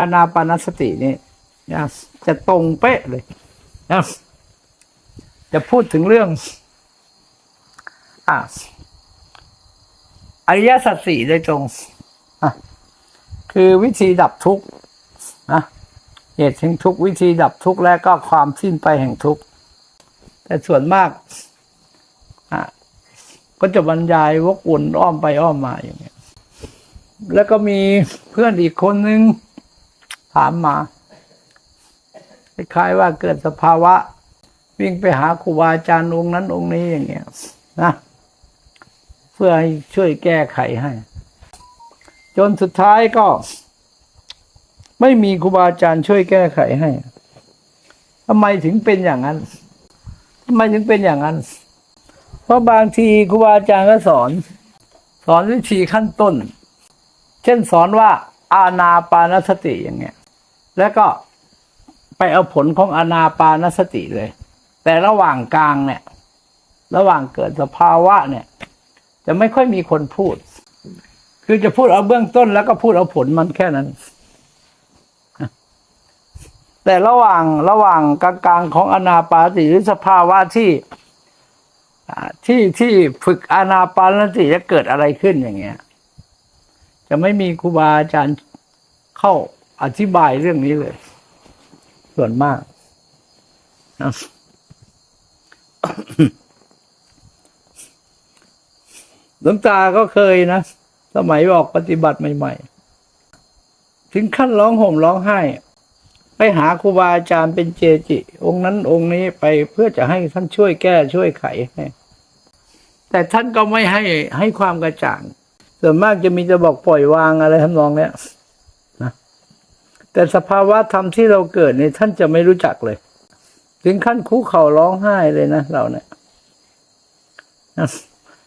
อานาปานสตินี่นะจะตรงเป๊ะเลยนะจะพูดถึงเรื่องอะอริยสัจสี่โดยตรงคือวิธีดับทุกข์นะเหตุแห่งทุกข์วิธีดับทุกข์และก็ความสิ้นไปแห่งทุกข์แต่ส่วนมากอะก็จะบรรยายวกวนอ้อมไปอ้อมมาอย่างเงี้ยแล้วก็มีเพื่อนอีกคนนึง ถามมาคล้ายๆว่าเกิดสภาวะ วิ่งไปหาครูบาอาจารย์องค์นั้นองค์นี้อย่างเงี้ยนะเพื่อให้ช่วยแก้ไขให้ จนสุดท้ายก็ ไม่มีครูบาอาจารย์ช่วยแก้ไขให้ทำไมถึงเป็นอย่างนั้นทำไมถึงเป็นอย่างนั้น เพราะบางทีครูบาอาจารย์ก็สอน สอนวิธีขั้นต้น เช่นสอนว่าอาณาปานสติอย่างเงี้ย แล้วก็ไปเอาผลของอาณาปานสติเลย แต่ระหว่างกลางเนี่ย ระหว่างเกิดสภาวะเนี่ย จะไม่ค่อยมีคนพูด คือจะพูดเอาเบื้องต้นแล้วก็พูดเอาผลมันแค่นั้น แต่ระหว่างระหว่างกลางๆของอนาปานสติหรือสภาวะที่ที่ที่ฝึกอานาปานสติจะเกิดอะไรขึ้นอย่างเงี้ย จะไม่มีครูบาอาจารย์เข้า อธิบายเรื่องนี้เลย ส่วนมากนะหลวงตาก็เคยนะ สมัยออกปฏิบัติใหม่ ๆ ถึงขั้นร้องห่มร้องไห้ ไปหาครูบาอาจารย์เป็นเจจิ องค์นั้นองค์นี้ไปเพื่อจะให้ท่านช่วยแก้ช่วยไขให้แต่ท่านก็ไม่ให้ให้ความกระจ่าง ส่วนมากจะมีจะบอกปล่อยวางอะไรทำนองเนี้ย แต่สภาวะธรรมที่เราเกิดเนี่ยท่านจะไม่รู้จักเลย ถึงขั้นคุกเข่าร้องไห้เลยนะเราเนี่ย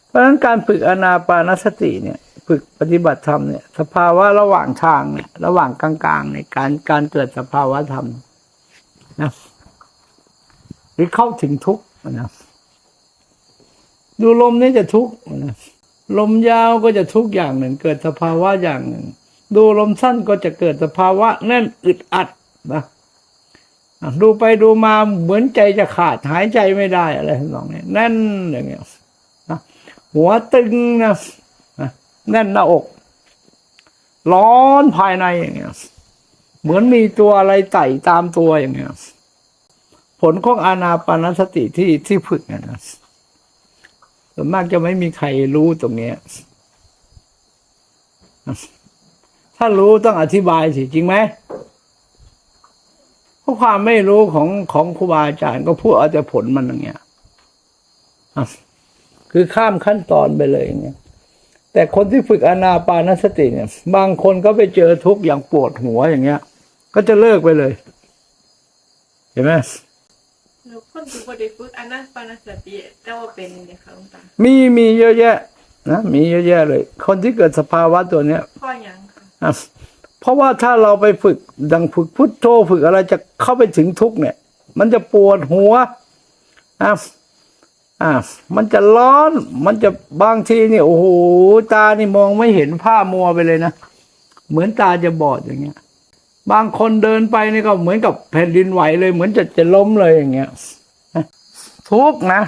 เพราะฉะนั้นการฝึกอนาปานสติเนี่ย ฝึกปฏิบัติธรรมเนี่ยสภาวะระหว่างทางเนี่ยระหว่างกลางๆในการการเกิดสภาวะธรรมนะหรือเข้าถึงทุกข์นะดูลมนี่จะทุกข์นะลมยาวก็จะทุกข์อย่างหนึ่ง เกิดสภาวะอย่างหนึ่ง ดูลมสั้นก็จะเกิดสภาวะแน่นอึดอัดนะดูไปดูมาเหมือนใจจะขาดหายใจไม่ได้อะไรทำนองนี้แน่นอย่างเงี้ยนะหัวตึงนะแน่นหน้าอก ร้อนภายในอย่างเงี้ย เหมือนมีตัวอะไรไต่ตามตัวอย่างเงี้ย ผลของอานาปานสติที่ที่ฝึกนะส่วนมากจะไม่มีใครรู้ตรงเนี้ย ถ้ารู้ต้องอธิบายสิจริงไหมเพราะความไม่รู้ของของครูบาอาจารย์ก็พูดเอาแต่ผลมันอย่างเงี้ยอะคือข้ามขั้นตอนไปเลยอย่างเงี้ยแต่คนที่ฝึกอนาปานสติเนี่ย บางคนก็ไปเจอทุกข์อย่างปวดหัวอย่างเงี้ย ก็จะเลิกไปเลย เห็นไหมแล้วคนที่บ่ได้ฝึกอนาปานสติแต่ว่าเป็นเนี่ยค่ะหลวงตามีมีเยอะแยะนะมีเยอะแยะเลย คนที่เกิดสภาวะตัวเนี้ยข้อหยังค่ะอะ เพราะว่าถ้าเราไปฝึกดังฝึกพุทโธฝึกอะไรจะเข้าไปถึงทุกเนี่ย มันจะปวดหัวอะอะมันจะร้อน มันจะบางทีเนี่ยโอ้โหตานี่มองไม่เห็นผ้ามัวไปเลยนะเหมือนตาจะบอดอย่างเงี้ย บางคนเดินไปนี่ก็เหมือนกับแผ่นดินไหวเลย เหมือนจะจะล้มเลยอย่างเงี้ยทุกนะ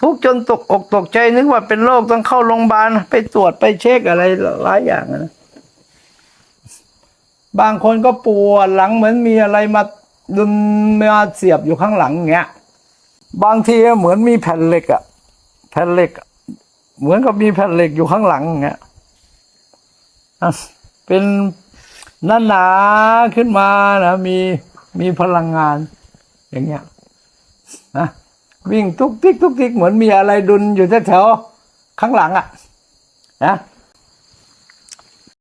ทุกจนตกอกตกใจนึกว่าเป็นโรคต้องเข้าโรงพยาบาลไปตรวจไปเช็คอะไรหลายอย่างนะ บางคนก็ปวดหลังเหมือนมีอะไรมาดึงมาเสียบอยู่ข้างหลังเงี้ย บางทีเหมือนมีแผ่นเหล็กอะแผ่นเหล็ก เหมือนกับมีแผ่นเหล็กอยู่ข้างหลังเงี้ยอะเป็นหนาๆขึ้นมานะมีมีพลังงาน อย่างเงี้ยนะวิ่งทุกทิกทุกทิกเหมือนมีอะไรดุนอยู่แถวข้างหลังอะนะ